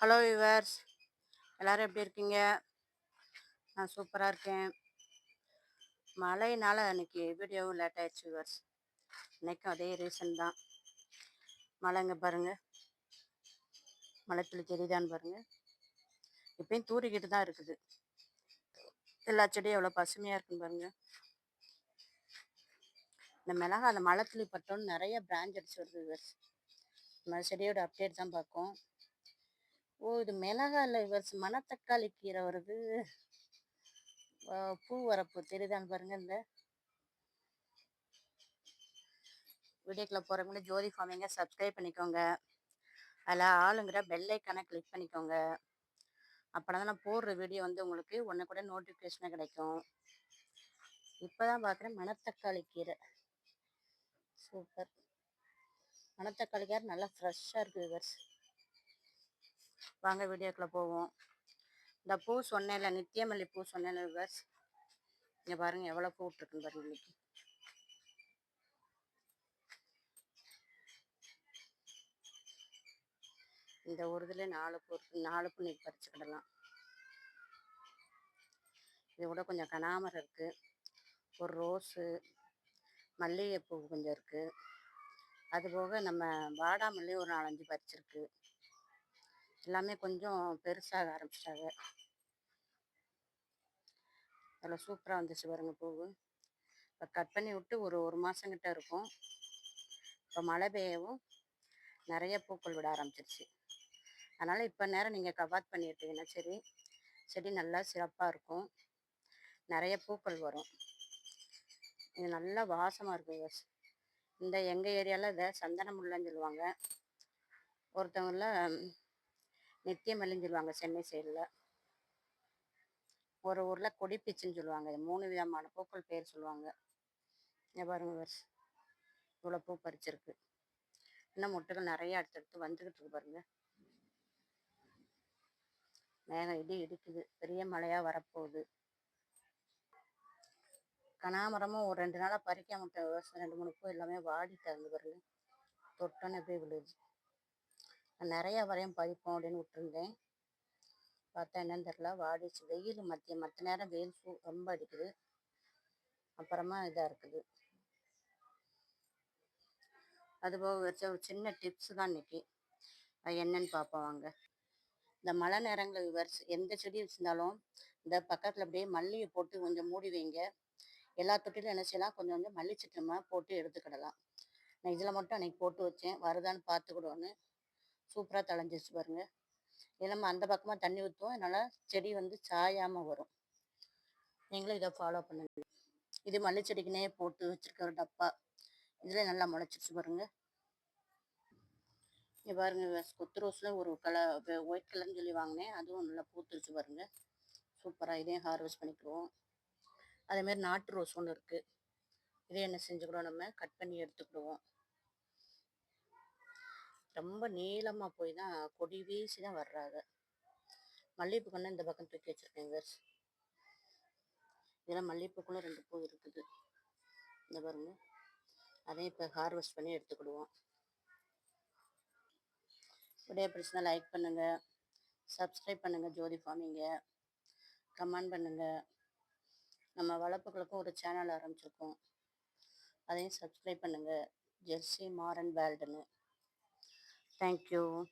Hello yours எல்லோரும் எப்படி இருக்கீங்க? நான் சூப்பராக இருக்கேன். மழையினால் அன்றைக்கி வீடியோவும் லேட் ஆயிடுச்சு யுவர்ஸ் இன்றைக்கும் அதே ரீசன் தான். மழைங்க பாருங்கள் மழை துளி தெரியுதான்னு பாருங்கள் இப்பயும் தூரிக்கிட்டு தான் இருக்குது. எல்லா செடியும் எவ்வளோ பசுமையாக இருக்குன்னு பாருங்கள் இந்த மிளகா அந்த மழை துளி பட்டோன்னு நிறைய பிரான்ச் அடிச்சு வருது யுவர்ஸ் நம்ம செடியோட அப்டேட் தான் பார்க்கும். ஓ இது இல்லை இவர் மணத்தக்காளி கீரை வருது. பூ வரப்பு தெரியுதான்னு பாருங்க இந்த வீடியோக்குள்ள போகிறவங்களே ஜோதி ஃபார்மிங்க சப்ஸ்கிரைப் பண்ணிக்கோங்க. அதில் ஆளுங்கிற பெல்லைக்கான கிளிக் பண்ணிக்கோங்க. அப்போனா நான் போடுற வீடியோ வந்து உங்களுக்கு ஒன்று கூட நோட்டிஃபிகேஷனாக கிடைக்கும். இப்போ தான் பார்க்குறேன் மணத்தக்காளி கீரை. சூப்பர். மணத்தக்காளி கீரை நல்லா ஃப்ரெஷ்ஷாக இருக்குது விவர்ஸ் வாங்க வீடியோக்குள்ளே போவோம். இந்த பூ சொன்னேன்ல நித்தியமல்லி பூ சொன்னேன்ல விவர்ஸ் இங்கே பாருங்கள் எவ்வளோ பூ விட்ருக்குன்னு பாருங்க இன்னைக்கு. இந்த ஒரு இதில் நாலு பூ இருக்கு. நாலு பூ நீட் பறிச்சுக்கிடலாம் இது கூட கொஞ்சம் கனாமரம் இருக்குது ஒரு ரோஸு மல்லிகைப்பூ கொஞ்சம் இருக்குது அதுபோக நம்ம வாடாமல்லி ஒரு நாலஞ்சு பறிச்சிருக்கு. எல்லாமே கொஞ்சம் பெருசாக ஆரம்பிச்சிட்டாங்க. அதில் சூப்பராக வந்துச்சு பாருங்க பூவு. இப்போ கட் பண்ணி விட்டு ஒரு ஒரு மாதங்கிட்ட இருக்கும். இப்போ மழை பெய்யவும் நிறைய பூக்கள் விட ஆரம்பிச்சிருச்சு. அதனால் இப்போ நேரம் நீங்கள் கவாத் பண்ணிட்டீங்கன்னா சரி செடி நல்லா சிறப்பாக இருக்கும். நிறைய பூக்கள் வரும். இது நல்லா வாசமாக இருக்கும் இந்த எங்கள் ஏரியாவில் இதை சந்தன முல்லைன்னு சொல்லுவாங்க. ஒருத்தவங்கள நித்தியமல்லின்னு சொல்லுவாங்க சென்னை சைடில் ஒரு ஊரில் கொடிப்பிச்சுன்னு சொல்லுவாங்க. இது மூணு விதமான பூக்கள் பேர் சொல்லுவாங்க. பாருங்க வர்ஸ் இவ்வளோ பூ பறிச்சிருக்கு. இன்னும் முட்டைகள் நிறைய அடுத்தடுத்து வந்துக்கிட்டு இருக்கு பாருங்க. மேகம் இடி இடிக்குது. பெரிய மழையாக வரப்போகுது. கனாமரமும் ஒரு ரெண்டு நாளாக பறிக்க முட்டை விவசாயம் ரெண்டு மூணு பூ எல்லாமே வாடிட்டு இருந்து பாருங்க. தொட்டோன்னு எப்படி விழுது. நிறையா வரையும் படிப்போம் அப்படின்னு விட்டுருந்தேன். பார்த்தா என்னன்னு தெரில வாடிச்சு. வெயில் மத்திய மற்ற நேரம் வெயில் சூ ரொம்ப அடிக்குது. அப்புறமா இதாக இருக்குது. அதுபோக வச்ச ஒரு சின்ன டிப்ஸ் தான் இன்னைக்கு. அது என்னன்னு பார்ப்போம் வாங்க. இந்த மழை நேரங்களில் வரிசை எந்த செடி வச்சுருந்தாலும் இந்த பக்கத்தில் அப்படியே மல்லியை போட்டு கொஞ்சம் மூடி வைங்க. எல்லா தொட்டிலும் என்ன செய்யலாம் கொஞ்சம் கொஞ்சம் மல்லி போட்டு எடுத்துக்கிடலாம். நான் இதில் மட்டும் அன்னைக்கு போட்டு வச்சேன். வருதான்னு பார்த்துக்கிடுவோன்னு. சூப்பராக தளைஞ்சிச்சு பாருங்க. இது நம்ம அந்த பக்கமாக தண்ணி ஊற்றுவோம் அதனால் செடி வந்து சாயாமல் வரும். நீங்களும் இதை ஃபாலோ பண்ணுங்க. இது மல்லி செடிக்குனே போட்டு வச்சுருக்க டப்பா. இதில் நல்லா முளைச்சிருச்சு பாருங்க. இங்கே பாருங்க கொத்து ரோஸில் ஒரு கலர் ஒயிட் கலர்னு சொல்லி வாங்கினேன். அதுவும் நல்லா பூத்துருச்சு பாருங்க. சூப்பராக இதையும் ஹார்வெஸ்ட் பண்ணிக்குவோம். அதேமாரி நாட்டு ரோஸ் ஒன்று இருக்குது இதே என்ன செஞ்சுக்கிறோம் நம்ம? கட் பண்ணி எடுத்துக்கிடுவோம். ரொம்ப நீளமாக போய் தான் கொடி வீசி தான் வர்றாங்க. மல்லிகைப்பூ கண்ணு இந்த பக்கம் தூக்கி வச்சுருக்கேன் வேர்ஸ் இதெல்லாம் மல்லிகைப்பூக்குள்ளே ரெண்டு பூ இருக்குது. இந்த பாருங்க. அதையும் இப்போ ஹார்வெஸ்ட் பண்ணி எடுத்துக்கிடுவோம். வீடியோ பிடிச்சினா லைக் பண்ணுங்கள் சப்ஸ்கிரைப் பண்ணுங்கள் ஜோதி ஃபார்மிங்க கமெண்ட் பண்ணுங்கள் நம்ம வளர்ப்புகளுக்கும் ஒரு சேனல் ஆரம்பிச்சிருக்கோம். அதையும் சப்ஸ்கிரைப் பண்ணுங்கள் ஜெர்சி மாரன் வேல்டுன்னு. Thank you.